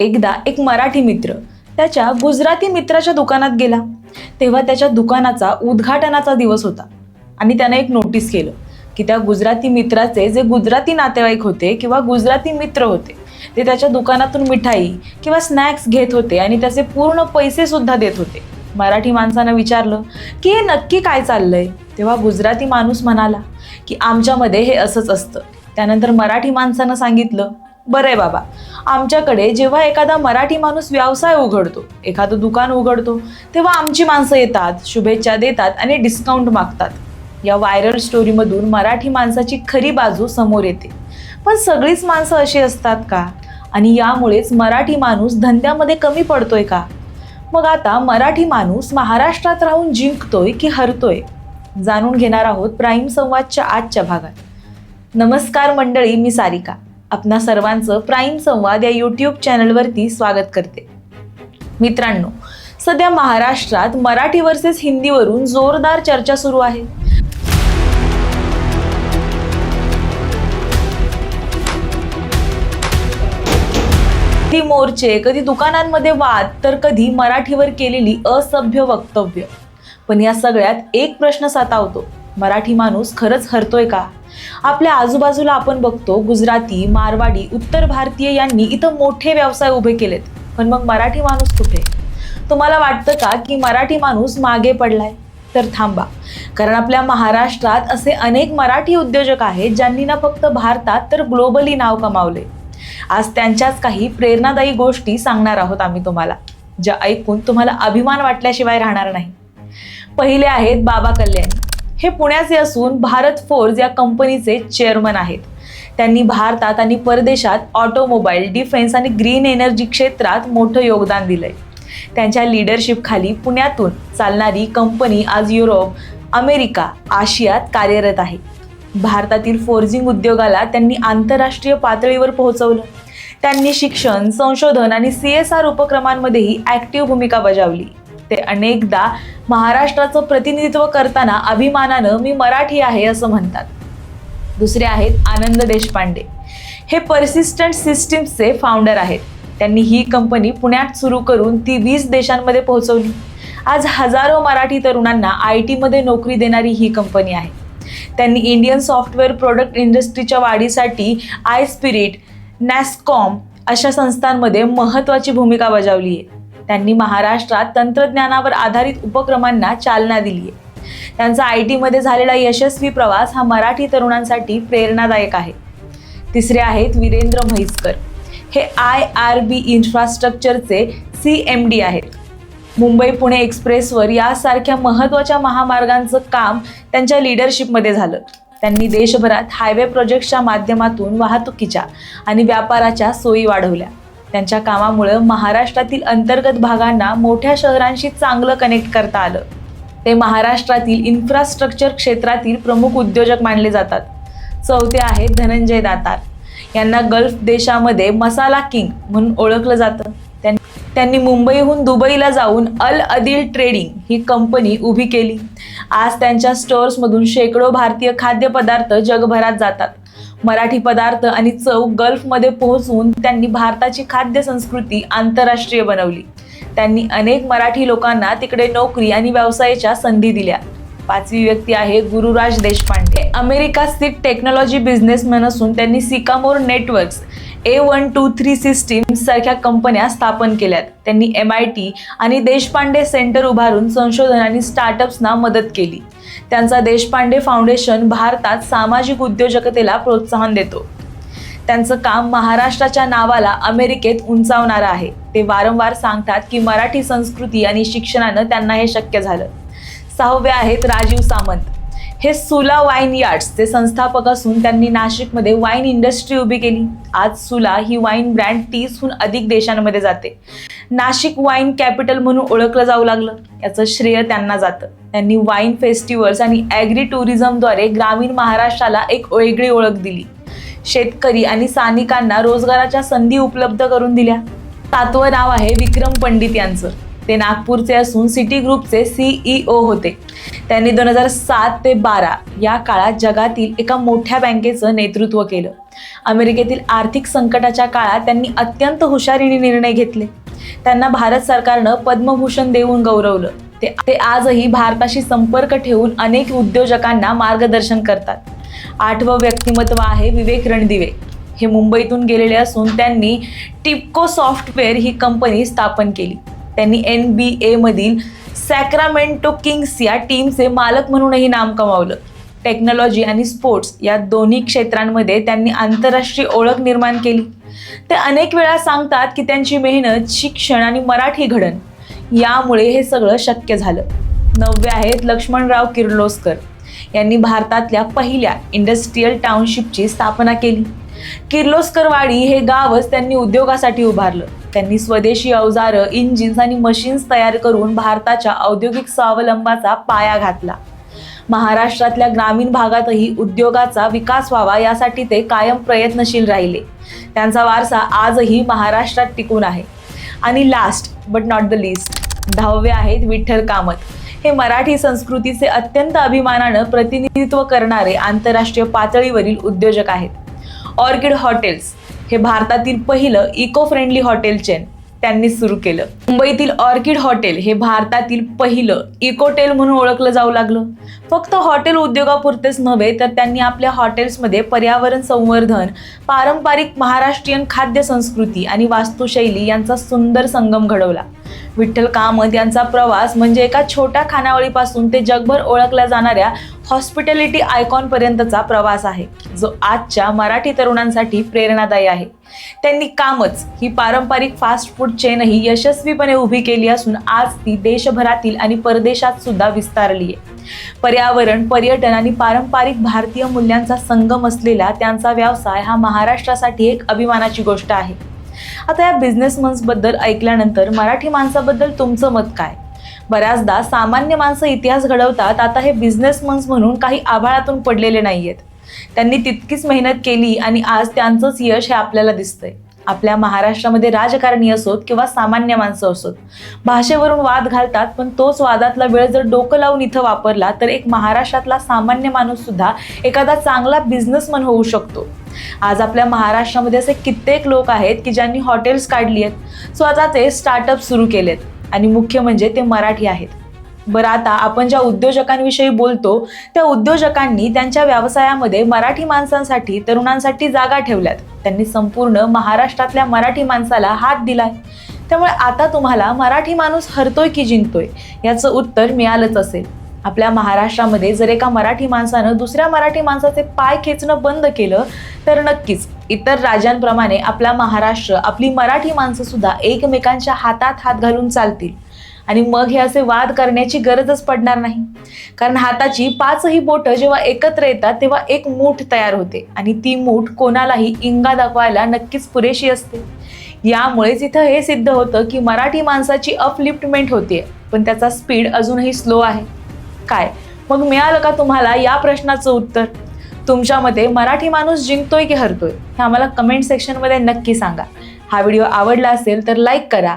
एकदा एक मराठी मित्र त्याच्या गुजराती मित्राच्या दुकानात गेला. तेव्हा त्याच्या दुकानाचा उद्घाटनाचा दिवस होता आणि त्याने एक नोटीस केलं की त्या गुजराती मित्राचे जे गुजराती नातेवाईक होते किंवा गुजराती मित्र होते ते त्याच्या दुकानातून मिठाई किंवा स्नॅक्स घेत होते आणि त्याचे पूर्ण पैसे सुद्धा देत होते. मराठी माणसानं विचारलं की हे नक्की काय चाललंय? तेव्हा गुजराती माणूस म्हणाला की आमच्यामध्ये हे असंच असतं. त्यानंतर मराठी माणसानं सांगितलं बरं आहे बाबा आमच्याकडे जेव्हा एखादा मराठी माणूस व्यवसाय उघडतो एखादं दुकान उघडतो तेव्हा आमची माणसं येतात शुभेच्छा देतात आणि डिस्काउंट मागतात. या व्हायरल स्टोरीमधून मराठी माणसाची खरी बाजू समोर येते. पण सगळीच माणसं अशी असतात का? आणि यामुळेच मराठी माणूस धंद्यामध्ये कमी पडतोय का? मग आता मराठी माणूस महाराष्ट्रात राहून जिंकतोय की हरतोय? जाणून घेणार आहोत प्राईम संवादच्या आजच्या भागात. नमस्कार मंडळी मी सारिका. आपणा सर्वांचं प्राईम संवाद या यूट्यूब चॅनलवरती स्वागत करते. मित्रांनो सध्या महाराष्ट्रात मराठी वर्सेस हिंदीवरून जोरदार चर्चा सुरू आहे. कधी मोर्चे कधी दुकानांमध्ये वाद तर कधी मराठीवर केलेली असभ्य वक्तव्य. पण या सगळ्यात एक प्रश्न सातावतो. मराठी माणूस खरंच हरतोय का? आपल्या आजूबाजूला आपण बघतो गुजराती मारवाडी उत्तर भारतीय यांनी इथं मोठे व्यवसाय उभे केलेत. पण मग मराठी माणूस कुठे? तुम्हाला वाटतं का की मराठी माणूस मागे पडलाय? तर थांबा. कारण आपल्या महाराष्ट्रात असे अनेक मराठी उद्योजक आहेत ज्यांनी ना फक्त भारतात तर ग्लोबली नाव कमावले. आज त्यांच्याच काही प्रेरणादायी गोष्टी सांगणार आहोत आम्ही तुम्हाला ज्या ऐकून तुम्हाला अभिमान वाटल्याशिवाय राहणार नाही. पहिले आहेत बाबा कल्याणी. हे पुण्याचे असून भारत फोर्स या कंपनीचे चेअरमन आहेत. त्यांनी भारतात आणि परदेशात ऑटोमोबाईल डिफेन्स आणि ग्रीन एनर्जी क्षेत्रात मोठं योगदान दिलंय. त्यांच्या लिडरशिपखाली पुण्यातून चालणारी कंपनी आज युरोप अमेरिका आशियात कार्यरत आहे. भारतातील फोर्जिंग उद्योगाला त्यांनी आंतरराष्ट्रीय पातळीवर पोहोचवलं. त्यांनी शिक्षण संशोधन आणि सी एस आर उपक्रमांमध्येही ॲक्टिव्ह भूमिका बजावली. ते अनेकदा महाराष्ट्राचं प्रतिनिधित्व करताना अभिमानानं मी मराठी आहे असं म्हणतात. दुसरे आहेत आनंद देशपांडे. हे परसिस्टंट सिस्टीम्सचे फाउंडर आहेत. त्यांनी ही कंपनी पुण्यात सुरू करून ती वीस देशांमध्ये पोहोचवली. आज हजारो मराठी तरुणांना आय टीमध्ये नोकरी देणारी ही कंपनी आहे. त्यांनी इंडियन सॉफ्टवेअर प्रोडक्ट इंडस्ट्रीच्या वाढीसाठी आय स्पिरिट नॅस्कॉम अशा संस्थांमध्ये महत्त्वाची भूमिका बजावली आहे. त्यांनी महाराष्ट्रात तंत्रज्ञानावर आधारित उपक्रमांना चालना दिली आहे त्यांचा आय टीमध्ये झालेला यशस्वी प्रवास हा मराठी तरुणांसाठी प्रेरणादायक आहे. तिसरे आहेत वीरेंद्र म्हैसकर. हे आय आर बी इन्फ्रास्ट्रक्चरचे सी एम डी आहेत. मुंबई पुणे एक्सप्रेसवर यासारख्या महत्त्वाच्या महामार्गांचं काम त्यांच्या लिडरशिपमध्ये झालं. त्यांनी देशभरात हायवे प्रोजेक्टच्या माध्यमातून वाहतुकीच्या आणि व्यापाराच्या सोयी वाढवल्या. त्यांच्या कामामुळं महाराष्ट्रातील अंतर्गत भागांना मोठ्या शहरांशी चांगलं कनेक्ट करता आलं. ते महाराष्ट्रातील इन्फ्रास्ट्रक्चर क्षेत्रातील प्रमुख उद्योजक मानले जातात. चौथे आहेत धनंजय दातार. यांना गल्फ देशामध्ये मसाला किंग म्हणून ओळखलं जातं. त्यां- त्यांनी मुंबईहून दुबईला जाऊन अल अदिल ट्रेडिंग ही कंपनी उभी केली. आज त्यांच्या स्टोअर्समधून शेकडो भारतीय खाद्यपदार्थ जगभरात जातात. मराठी पदार्थ आणि चव गल्फमध्ये पोहोचवून त्यांनी भारताची खाद्य संस्कृती आंतरराष्ट्रीय बनवली. त्यांनी अनेक मराठी लोकांना तिकडे नोकरी आणि व्यवसायाच्या संधी दिल्या. पाचवी व्यक्ती आहे गुरुराज देशपांडे. अमेरिका स्थित टेक्नॉलॉजी बिझनेसमॅन असून त्यांनी Sycamore networks A one two three systems सारख्या कंपन्या स्थापन केल्यात. त्यांनी एम आय टी आणि देशपांडे सेंटर उभारून संशोधन आणि स्टार्टअप्सना मदत केली. त्यांचा देशपांडे फाउंडेशन भारतात सामाजिक उद्योजकतेला प्रोत्साहन देतो. त्यांचं काम महाराष्ट्राच्या नावाला अमेरिकेत उंचावणारं आहे. ते वारंवार सांगतात की मराठी संस्कृती आणि शिक्षणानं त्यांना हे शक्य झालं. सहावे आहेत राजीव सामंत. हे सुला वाईन यार्ड्सचे संस्थापक असून त्यांनी नाशिकमध्ये वाईन इंडस्ट्री उभी केली. आज सुला ही वाईन ब्रँड तीसहून अधिक देशांमध्ये जाते. नाशिक वाईन कॅपिटल म्हणून ओळखलं जाऊ लागलं. याचं श्रेय त्यांना जातं. त्यांनी वाईन फेस्टिवल्स आणि ॲग्री टुरिझमद्वारे ग्रामीण महाराष्ट्राला एक वेगळी ओळख दिली. शेतकरी आणि स्थानिकांना रोजगाराच्या संधी उपलब्ध करून दिल्या. सातवं नाव आहे विक्रम पंडित यांचं. ते नागपूरचे असून सिटी ग्रुपचे सीईओ होते. त्यांनी दोन हजार सात ते बारा या काळात जगातील एका मोठ्या बँकेचं नेतृत्व केलं. अमेरिकेतील आर्थिक संकटाच्या काळात त्यांनी अत्यंत हुशारीने निर्णय घेतले. त्यांना भारत सरकारनं पद्मभूषण देऊन गौरवलं. ते ते आजही भारताशी संपर्क ठेवून अनेक उद्योजकांना मार्गदर्शन करतात. आठवं व्यक्तिमत्व आहे विवेक रणदिवे. हे मुंबईतून गेलेले असून त्यांनी टिपको सॉफ्टवेअर ही कंपनी स्थापन केली. त्यांनी एन बी एमधील सॅक्रामेंटो किंग्स या टीमचे मालक म्हणूनही नाम कमावलं. टेक्नॉलॉजी आणि स्पोर्ट्स या दोन्ही क्षेत्रांमध्ये त्यांनी आंतरराष्ट्रीय ओळख निर्माण केली. ते अनेक वेळा सांगतात की त्यांची मेहनत शिक्षण आणि मराठी घडण यामुळे हे सगळं शक्य झालं. नववे आहेत लक्ष्मणराव किर्लोस्कर. यांनी भारतातल्या पहिल्या इंडस्ट्रीयल टाउनशिपची स्थापना केली. किर्लोस्करवाडी हे गावच त्यांनी उद्योगासाठी उभारलं. त्यांनी स्वदेशी अवजारं इंजिन्स आणि मशीन्स तयार करून भारताच्या औद्योगिक स्वावलंबाचा पाया घातला. महाराष्ट्रातल्या ग्रामीण भागातही उद्योगाचा विकास व्हावा यासाठी ते कायम प्रयत्नशील राहिले. त्यांचा वारसा आजही महाराष्ट्रात टिकून आहे. आणि last but not the least दहावे आहेत विठ्ठल कामत. हे मराठी संस्कृतीचे अत्यंत अभिमानानं प्रतिनिधित्व करणारे आंतरराष्ट्रीय पातळीवरील उद्योजक आहेत. ऑर्किड हॉटेल्स हे भारतातील पहिलं इको फ्रेंडली हॉटेल चेन त्यांनी सुरू केलं. मुंबईतील ऑर्किड हॉटेल हे भारतातील पहिलं इकोटेल म्हणून ओळखलं जाऊ लागलं. फक्त हॉटेल उद्योगापुरतेच नव्हे तर त्यांनी आपल्या हॉटेल्समध्ये पर्यावरण संवर्धन पारंपरिक महाराष्ट्रीयन खाद्य संस्कृती आणि वास्तुशैली यांचा सुंदर संगम घडवला. विठ्ठल कामत यांचा प्रवास म्हणजे एका छोट्या खानावळीपासून ते जगभर ओळखल्या जाणाऱ्या हॉस्पिटॅलिटी आयकॉनपर्यंतचा प्रवास आहे. जो आजच्या मराठी तरुणांसाठी प्रेरणादायी आहे. त्यांनी कामच ही पारंपरिक फास्ट फूड चेनही यशस्वीपणे उभी केली असून आज ती देशभरातील आणि परदेशात सुद्धा विस्तारली आहे. पर्यावरण पर्यटन आणि पारंपरिक भारतीय मूल्यांचा संगम असलेला त्यांचा व्यवसाय हा महाराष्ट्रासाठी एक अभिमानाची गोष्ट आहे. आता या बिझनेसमन्सबद्दल ऐकल्यानंतर मराठी माणसाबद्दल तुमचं मत काय? बऱ्याचदा सामान्य माणसं इतिहास घडवतात आता हे बिझनेसमन्स म्हणून काही आभाळातून पडलेले नाही आहेत त्यांनी तितकीच मेहनत केली आणि आज त्यांचंच यश हे आपल्याला दिसतंय. आपल्या महाराष्ट्रामध्ये राजकारणी असोत किंवा सामान्य माणसं असोत. भाषेवरून वाद घालतात पण तोच वादातला वेळ जर डोकं लावून इथं वापरला तर एक महाराष्ट्रातला सामान्य माणूस सुद्धा एखादा चांगला बिझनेसमन होऊ शकतो. आज आपल्या महाराष्ट्रामध्ये असे कित्येक लोक आहेत की ज्यांनी हॉटेल्स काढली आहेत. स्वतःचे स्टार्टअप सुरू केलेत आणि मुख्य म्हणजे ते मराठी आहेत. बरं आता आपण ज्या उद्योजकांविषयी बोलतो त्या उद्योजकांनी त्यांच्या व्यवसायामध्ये मराठी माणसांसाठी तरुणांसाठी जागा ठेवल्यात. त्यांनी संपूर्ण महाराष्ट्रातल्या मराठी माणसाला हात दिलाय. त्यामुळे आता तुम्हाला मराठी माणूस हरतोय की जिंकतोय याचं उत्तर मिळालंच असेल. आपल्या महाराष्ट्रामध्ये जर एका मराठी माणसानं दुसऱ्या मराठी माणसाचे पाय खेचणं बंद केलं तर नक्कीच इतर राज्यांप्रमाणे आपला महाराष्ट्र आपली मराठी माणसं सुद्धा एकमेकांच्या हातात हात घालून चालतील. आणि मग हे असे वाद करण्याची गरजच पडणार नाही. कारण हाताची पाचही बोटं जेव्हा एकत्र येतात तेव्हा एक मूठ तयार होते. आणि ती मूठ कोणालाही इंगा दाखवायला नक्कीच पुरेशी असते. यामुळेच इथं हे सिद्ध होतं की मराठी माणसाची अपलिफ्टमेंट होते पण त्याचा स्पीड अजूनही स्लो आहे. काय? मग मिळालं का तुम्हाला या प्रश्नाचं उत्तर? तुमच्या मते मराठी माणूस जिंकतोय की हरतोय? हे आम्हाला कमेंट सेक्शनमध्ये नक्की सांगा. हा व्हिडिओ आवडला असेल तर लाईक करा.